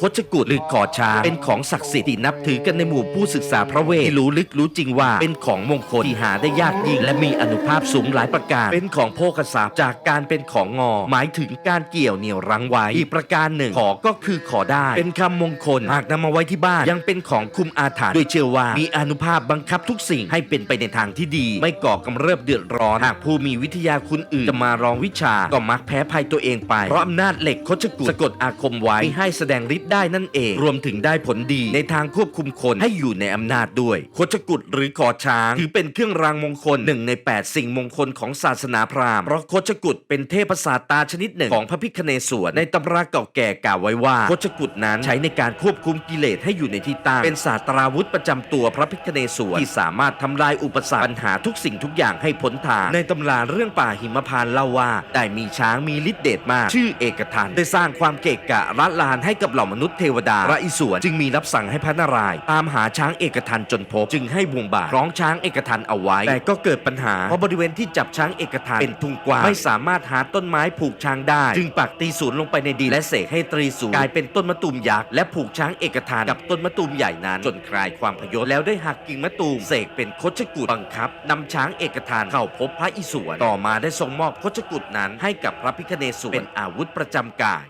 คชกุฎหรือก่อช้างเป็นของศักดิ์สิทธิ์ที่นับถือกันในหมู่ผู้ศึกษาพระเวทที่รู้ลึกรู้จริงว่า เป็นของมงคลที่หาได้ยากยิ่ง และมีอนุภาพสูงหลายประการ เป็นของโภคทรัพย์จากการเป็นของงอ หมายถึงการเกี่ยวเหนี่ยวรั้งไว้ อีกประการหนึ่งขอก็คือขอได้ เป็นคำมงคลหากนำมาไว้ที่บ้านยังเป็นของคุมอาถรรพ์โดยเชื่อว่า มีอนุภาพบังคับทุกสิ่งให้เป็นไปในทางที่ดี ไม่ก่อกำเริบเดือดร้อนหากผู้มีวิทยาคุณอื่นจะมารองวิชาก็มักแพ้ภัยตัวเองไปเพราะอำนาจเหล็กคชกุฎสะกดอาคมไว้ให้แสดงฤทธิ์ได้นั่นเอง รวมถึงได้ผลดีในทางควบคุมคนให้อยู่ในอำนาจด้วยโคชกุฎหรือขอช้างถือเป็นเครื่องรางมงคลหนึ่งใน 8 สิ่งมงคลของศาสนาพราหมณ์เพราะโคชกุฎเป็นเทพศาสตาชนิดหนึ่งของพระพิคเนศวรในตำราเก่าแก่กล่าวไว้ว่าโคชกุฎนั้นใช้ในการควบคุมกิเลสให้อยู่ในที่ตั้งเป็นศาสตราวุธประจำตัวพระพิคเนศวรที่สามารถทำลายอุปสรรคปัญหาทุกสิ่งทุกอย่างให้พ้นทางในตำราเรื่องป่าหิมพานเล่าว่า ได้มีช้างมีฤทธิ์เดชมาก ชื่อเอกทันได้สร้างความเกะกะรัดลานให้กับเหล่ามนุษย์เทวดาพระอิศวรจึงมีรับสั่งให้พระนารายณ์ตามหาช้างเอกทันจนพบจึงให้บวงบาทคล้องช้างเอกทันเอาไว้ แต่ก็เกิดปัญหาเพราะบริเวณที่จับช้างเอกทันเป็นทุ่งกว้างไม่สามารถหาต้นไม้ผูกช้างได้ จึงปักตีศูนย์ลงไปในดินและเสกให้ตรีศูนย์กลายเป็นต้นมะตูมยักษ์และผูกช้างเอกทันกับต้นมะตูมใหญ่นั้นจนคลายความพยศแล้วได้หักกิ่งมะตูมเสกเป็นคชกุฎบังคับนำช้างเอกทันเข้าพบพระอิศวรต่อมาได้ทรงมอบคชกุฎนั้นให้กับพระพิคเนศวรเป็นอาวุธประจำกาย